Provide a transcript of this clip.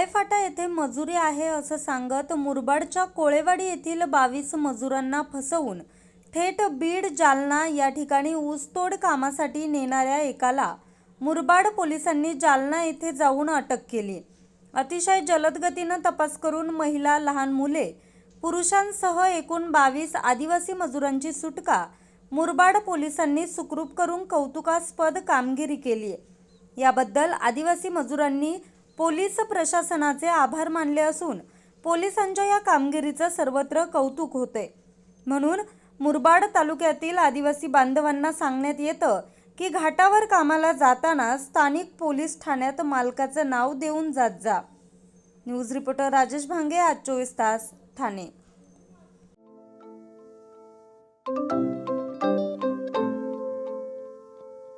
येथे मजुरी आहे असं सांगत मुरबाडच्या कोळेवाडी येथील बावीस मजुरांना फसवून थेट बीड जालना या ठिकाणी ऊसतोड कामासाठी नेणाऱ्या एकाला मुरबाड पोलिसांनी जालना येथे जाऊन अटक केली. अतिशय जलदगतीनं तपास करून महिला लहान मुले पुरुषांसह एकूण बावीस आदिवासी मजुरांची सुटका मुरबाड पोलिसांनी सुखरूप करून कौतुकास्पद कामगिरी केली. याबद्दल आदिवासी मजुरांनी पोलीस प्रशासनाचे आभार मानले असून पोलिसांच्या या कामगिरीचं सर्वत्र कौतुक होते. म्हणून मुरबाड तालुक्यातील आदिवासी बांधवांना सांगण्यात येतं की घाटावर कामाला जाताना स्थानिक पोलीस ठाण्यात मालकाचं नाव देऊन जात जा. न्यूज रिपोर्टर राजेश भांगे आज चोवीस तास ठाणे.